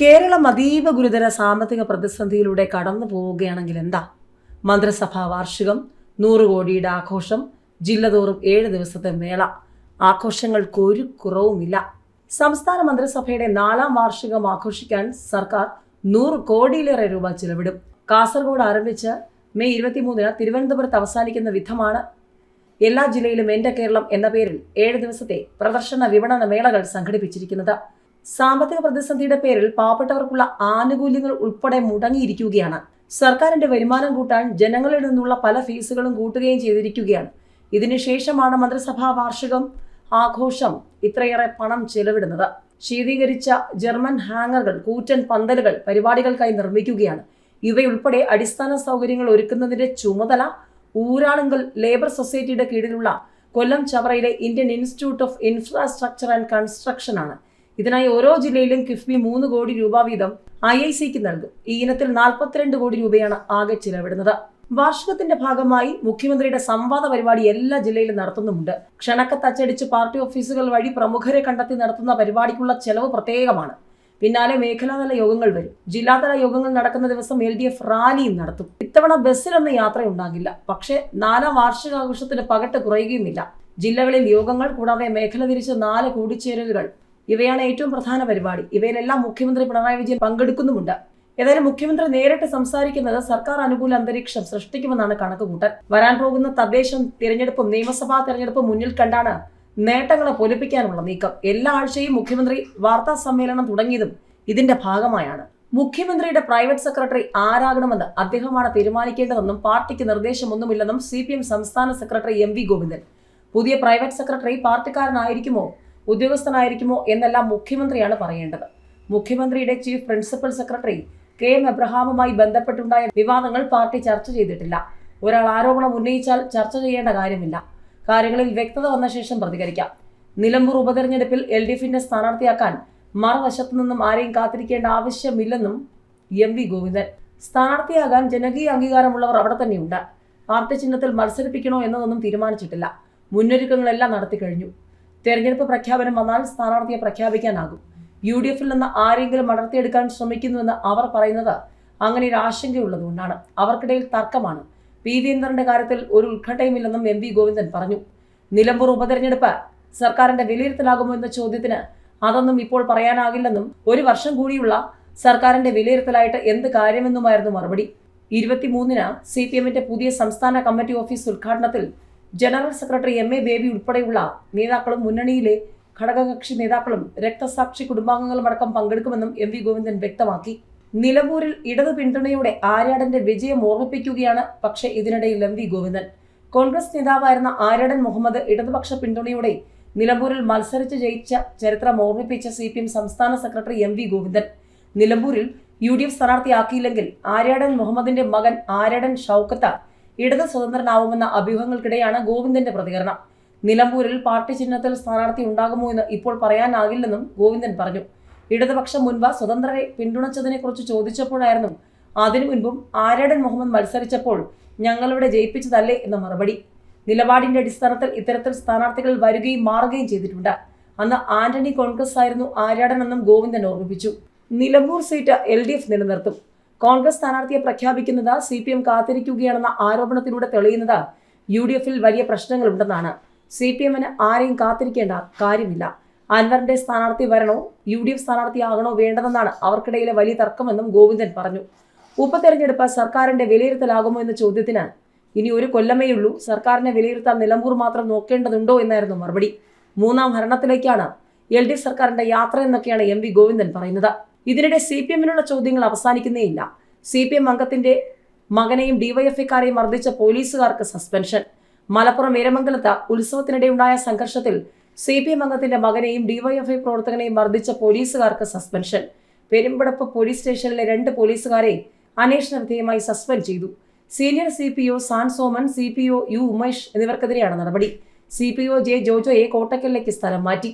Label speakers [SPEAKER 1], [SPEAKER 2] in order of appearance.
[SPEAKER 1] കേരളം അതീവ ഗുരുതര സാമ്പത്തിക പ്രതിസന്ധിയിലൂടെ കടന്നു പോവുകയാണെങ്കിൽ എന്താ മന്ത്രിസഭാ വാർഷികം നൂറ് കോടിയുടെ ആഘോഷം ജില്ലതോറും ഏഴ് ദിവസത്തെ മേള ആഘോഷങ്ങൾക്ക് ഒരു കുറവുമില്ല സംസ്ഥാന മന്ത്രിസഭയുടെ നാലാം വാർഷികം ആഘോഷിക്കാൻ സർക്കാർ നൂറ് കോടിയിലേറെ രൂപ ചിലവിടും കാസർഗോഡ് ആരംഭിച്ച് മെയ് ഇരുപത്തിമൂന്നിന് തിരുവനന്തപുരത്ത് അവസാനിക്കുന്ന വിധമാണ് എല്ലാ ജില്ലയിലും എൻ്റെ കേരളം എന്ന പേരിൽ ഏഴ് ദിവസത്തെ പ്രദർശന വിപണന മേളകൾ സംഘടിപ്പിച്ചിരിക്കുന്നത് സാമ്പത്തിക പ്രതിസന്ധിയുടെ പേരിൽ പാവപ്പെട്ടവർക്കുള്ള ആനുകൂല്യങ്ങൾ ഉൾപ്പെടെ മുടങ്ങിയിരിക്കുകയാണ് സർക്കാരിന്റെ വരുമാനം കൂട്ടാൻ ജനങ്ങളിൽ നിന്നുള്ള പല ഫീസുകളും കൂട്ടുകയും ചെയ്തിരിക്കുകയാണ് ഇതിനുശേഷമാണ് മന്ത്രിസഭാ വാർഷികം ആഘോഷം ഇത്രയേറെ പണം ചെലവിടുന്നത് ശീതീകരിച്ച ജർമ്മൻ ഹാങ്ങറുകൾ കൂറ്റൻ പന്തലുകൾ പരിപാടികൾക്കായി നിർമ്മിക്കുകയാണ് ഇവയുൾപ്പെടെ അടിസ്ഥാന സൗകര്യങ്ങൾ ഒരുക്കുന്നതിന്റെ ചുമതല ഊരാളുങ്കൽ ലേബർ സൊസൈറ്റിയുടെ കീഴിലുള്ള കൊല്ലം ചവറയിലെ Indian institute of infrastructure and കൺസ്ട്രക്ഷനാണ് ഇതിനായി ഓരോ ജില്ലയിലും കിഫ്ബി മൂന്ന് കോടി രൂപ വീതം ഐ ഐ സിക്ക് നൽകും ഈ ഇനത്തിൽ നാൽപ്പത്തിരണ്ട് കോടി രൂപയാണ് ആകെ ചിലവിടുന്നത് വാർഷികത്തിന്റെ ഭാഗമായി മുഖ്യമന്ത്രിയുടെ സംവാദ പരിപാടി എല്ലാ ജില്ലയിലും നടത്തുന്നുമുണ്ട് ക്ഷണക്ക തച്ചടിച്ച് പാർട്ടി ഓഫീസുകൾ വഴി പ്രമുഖരെ കണ്ടെത്തി നടത്തുന്ന പരിപാടിക്കുള്ള ചെലവ് പ്രത്യേകമാണ് പിന്നാലെ മേഖലാതല യോഗങ്ങൾ വരും ജില്ലാതല യോഗങ്ങൾ നടക്കുന്ന ദിവസം എൽ ഡി എഫ് റാലിയും നടത്തും ഇത്തവണ ബസ്സിലൊന്നും യാത്രയുണ്ടാകില്ല പക്ഷേ നാലാം വാർഷികാഘോഷത്തിന് പകട്ട് കുറയുകയുമില്ല ജില്ലകളിൽ യോഗങ്ങൾ കൂടാതെ മേഖല തിരിച്ച് നാല് കൂടിച്ചേരലുകൾ ഇവയാണ് ഏറ്റവും പ്രധാന പരിപാടി ഇവയിലെല്ലാം മുഖ്യമന്ത്രി പിണറായി വിജയൻ പങ്കെടുക്കുന്നുമുണ്ട് ഏതായാലും മുഖ്യമന്ത്രി നേരിട്ട് സംസാരിക്കുന്നത് സർക്കാർ അനുകൂല അന്തരീക്ഷം സൃഷ്ടിക്കുമെന്നാണ് കണക്കുകൂട്ടൽ വരാൻ പോകുന്ന തദ്ദേശ തിരഞ്ഞെടുപ്പും നിയമസഭാ തിരഞ്ഞെടുപ്പും മുന്നിൽ കണ്ടാണ് നേട്ടങ്ങളെ പൊലിപ്പിക്കാനുള്ള നീക്കം എല്ലാ ആഴ്ചയും മുഖ്യമന്ത്രി വാർത്താ സമ്മേളനം തുടങ്ങിയതും ഇതിന്റെ ഭാഗമായാണ് മുഖ്യമന്ത്രിയുടെ പ്രൈവറ്റ് സെക്രട്ടറി ആരാകണമെന്ന് അദ്ദേഹമാണ് തീരുമാനിക്കേണ്ടതെന്നും പാർട്ടിക്ക് നിർദ്ദേശമൊന്നുമില്ലെന്നും സി പി എം സംസ്ഥാന സെക്രട്ടറി എം വി ഗോവിന്ദൻ പുതിയ പ്രൈവറ്റ് സെക്രട്ടറി പാർട്ടിക്കാരനായിരിക്കുമോ ഉദ്യോഗസ്ഥനായിരിക്കുമോ എന്നെല്ലാം മുഖ്യമന്ത്രിയാണ് പറയേണ്ടത് മുഖ്യമന്ത്രിയുടെ chief principal secretary K M എബ്രഹാമുമായി ബന്ധപ്പെട്ടുണ്ടായ വിവാദങ്ങൾ പാർട്ടി ചർച്ച ചെയ്തിട്ടില്ല ഒരാൾ ആരോപണം ഉന്നയിച്ചാൽ ചർച്ച ചെയ്യേണ്ട കാര്യമില്ല കാര്യങ്ങളിൽ വ്യക്തത വന്ന ശേഷം പ്രതികരിക്കാം നിലമ്പൂർ ഉപതെരഞ്ഞെടുപ്പിൽ എൽ ഡി എഫിന്റെ സ്ഥാനാർത്ഥിയാക്കാൻ മറുവശത്തു നിന്നും ആരെയും കാത്തിരിക്കേണ്ട ആവശ്യമില്ലെന്നും എം വി ഗോവിന്ദൻ സ്ഥാനാർത്ഥിയാകാൻ ജനകീയ അംഗീകാരമുള്ളവർ അവിടെ തന്നെയുണ്ട് പാർട്ടി ചിഹ്നത്തിൽ മത്സരിപ്പിക്കണോ എന്നതൊന്നും തീരുമാനിച്ചിട്ടില്ല മുന്നൊരുക്കങ്ങളെല്ലാം നടത്തിക്കഴിഞ്ഞു തെരഞ്ഞെടുപ്പ് പ്രഖ്യാപനം വന്നാൽ സ്ഥാനാർത്ഥിയെ പ്രഖ്യാപിക്കാനാകും യു ഡി എഫിൽ നിന്ന് ആരെങ്കിലും അടർത്തിയെടുക്കാൻ ശ്രമിക്കുന്നുവെന്ന് അവർ പറയുന്നത് അങ്ങനെ ഒരു ആശങ്കയുള്ളതുകൊണ്ടാണ് അവർക്കിടയിൽ തർക്കമാണ് പി കാര്യത്തിൽ ഒരു ഉത്കണ്ഠയുമില്ലെന്നും എം വി ഗോവിന്ദൻ പറഞ്ഞു നിലമ്പൂർ ഉപതെരഞ്ഞെടുപ്പ് സർക്കാരിന്റെ വിലയിരുത്തലാകുമോ എന്ന ചോദ്യത്തിന് അതൊന്നും ഇപ്പോൾ പറയാനാകില്ലെന്നും ഒരു വർഷം കൂടിയുള്ള സർക്കാരിന്റെ വിലയിരുത്തലായിട്ട് എന്ത് കാര്യമെന്നുമായിരുന്നു മറുപടി ഇരുപത്തിമൂന്നിന് സി പി എമ്മിന്റെ പുതിയ സംസ്ഥാന കമ്മിറ്റി ഓഫീസ് ഉദ്ഘാടനത്തിൽ general secretary M A Baby ഉൾപ്പെടെയുള്ള നേതാക്കളും മുന്നണിയിലെ ഘടകകക്ഷി നേതാക്കളും രക്തസാക്ഷി കുടുംബാംഗങ്ങളുമടക്കം പങ്കെടുക്കുമെന്നും എം വി ഗോവിന്ദൻ വ്യക്തമാക്കി നിലമ്പൂരിൽ ഇടതു പിന്തുണയുടെ ആര്യാടന്റെ വിജയം ഓർമ്മിപ്പിക്കുകയാണ് പക്ഷേ ഇതിനിടയിൽ എം വി ഗോവിന്ദൻ കോൺഗ്രസ് നേതാവായിരുന്ന ആര്യാടൻ മുഹമ്മദ് ഇടതുപക്ഷ പിന്തുണയോടെ നിലമ്പൂരിൽ മത്സരിച്ച് ജയിച്ച ചരിത്രം ഓർമ്മിപ്പിച്ച സി പി എം സംസ്ഥാന സെക്രട്ടറി എം വി ഗോവിന്ദൻ നിലമ്പൂരിൽ യു ഡി എഫ് സ്ഥാനാർത്ഥിയാക്കിയില്ലെങ്കിൽ ആര്യാടൻ മുഹമ്മദിന്റെ മകൻ ആര്യാടൻ ഷൌക്കത്ത് ഇടത് സ്വതന്ത്രനാവുമെന്ന അഭ്യൂഹങ്ങൾക്കിടെയാണ് ഗോവിന്ദന്റെ പ്രതികരണം നിലമ്പൂരിൽ പാർട്ടി ചിഹ്നത്തിൽ സ്ഥാനാർത്ഥി ഉണ്ടാകുമോ എന്ന് ഇപ്പോൾ പറയാനാകില്ലെന്നും ഗോവിന്ദൻ പറഞ്ഞു ഇടതുപക്ഷം മുൻപ് സ്വതന്ത്രരെ പിന്തുണച്ചതിനെക്കുറിച്ച് ചോദിച്ചപ്പോഴായിരുന്നു അതിനു മുൻപും ആര്യടൻ മുഹമ്മദ് മത്സരിച്ചപ്പോൾ ഞങ്ങളിവിടെ ജയിപ്പിച്ചതല്ലേ എന്ന മറുപടി നിലപാടിന്റെ അടിസ്ഥാനത്തിൽ ഇത്തരത്തിൽ സ്ഥാനാർത്ഥികൾ വരികയും മാറുകയും ചെയ്തിട്ടുണ്ട് അന്ന് ആന്റണി കോൺഗ്രസ് ആയിരുന്നു ആര്യാടനെന്നും ഗോവിന്ദൻ ഓർമ്മിപ്പിച്ചു Nilambur seat L D F നിലനിർത്തും കോൺഗ്രസ് സ്ഥാനാർത്ഥിയെ പ്രഖ്യാപിക്കുന്നത് സി പി എം കാത്തിരിക്കുകയാണെന്ന ആരോപണത്തിലൂടെ തെളിയുന്നത് യു ഡി എഫിൽ വലിയ പ്രശ്നങ്ങളുണ്ടെന്നാണ് സി പി എമ്മിന് ആരെയും കാത്തിരിക്കേണ്ട കാര്യമില്ല അൻവറിന്റെ സ്ഥാനാർത്ഥി വരണോ യു ഡി എഫ് സ്ഥാനാർത്ഥിയാകണോ വേണ്ടതെന്നാണ് അവർക്കിടയിലെ വലിയ തർക്കമെന്നും ഗോവിന്ദൻ പറഞ്ഞു ഉപതെരഞ്ഞെടുപ്പ് സർക്കാരിന്റെ വിലയിരുത്തലാകുമോ എന്ന ചോദ്യത്തിന് ഇനി ഒരു കൊല്ലമേയുള്ളൂ സർക്കാരിനെ വിലയിരുത്താൻ നിലമ്പൂർ മാത്രം നോക്കേണ്ടതുണ്ടോ എന്നായിരുന്നു മറുപടി മൂന്നാം ഭരണത്തിലേക്കാണ് എൽ ഡി എഫ് സർക്കാരിന്റെ യാത്ര എന്നൊക്കെയാണ് എം വി ഗോവിന്ദൻ പറയുന്നത് ഇതിനിടെ സി പി എമ്മിനുള്ള ചോദ്യങ്ങൾ അവസാനിക്കുന്നേയില്ല സി പി എം അംഗത്തിന്റെ മകനെയും ഡിവൈഎഫ്ഐക്കാരെയും മർദ്ദിച്ച പോലീസുകാർക്ക് സസ്പെൻഷൻ മലപ്പുറം ഏരമംഗലത്ത് ഉത്സവത്തിനിടെയുണ്ടായ സംഘർഷത്തിൽ സി പി എം അംഗത്തിന്റെ മകനെയും ഡിവൈഎഫ്ഐ പ്രവർത്തകനെയും മർദ്ദിച്ച പോലീസുകാർക്ക് സസ്പെൻഷൻ പെരുമ്പടപ്പ് പോലീസ് സ്റ്റേഷനിലെ രണ്ട് പോലീസുകാരെ അന്വേഷണ വിധേയമായി സസ്പെൻഡ് ചെയ്തു senior C P O San Soman C P O U Umesh എന്നിവർക്കെതിരെയാണ് നടപടി സി പി ഒ ജെ ജോജോയെ കോട്ടക്കലിലേക്ക് സ്ഥലം മാറ്റി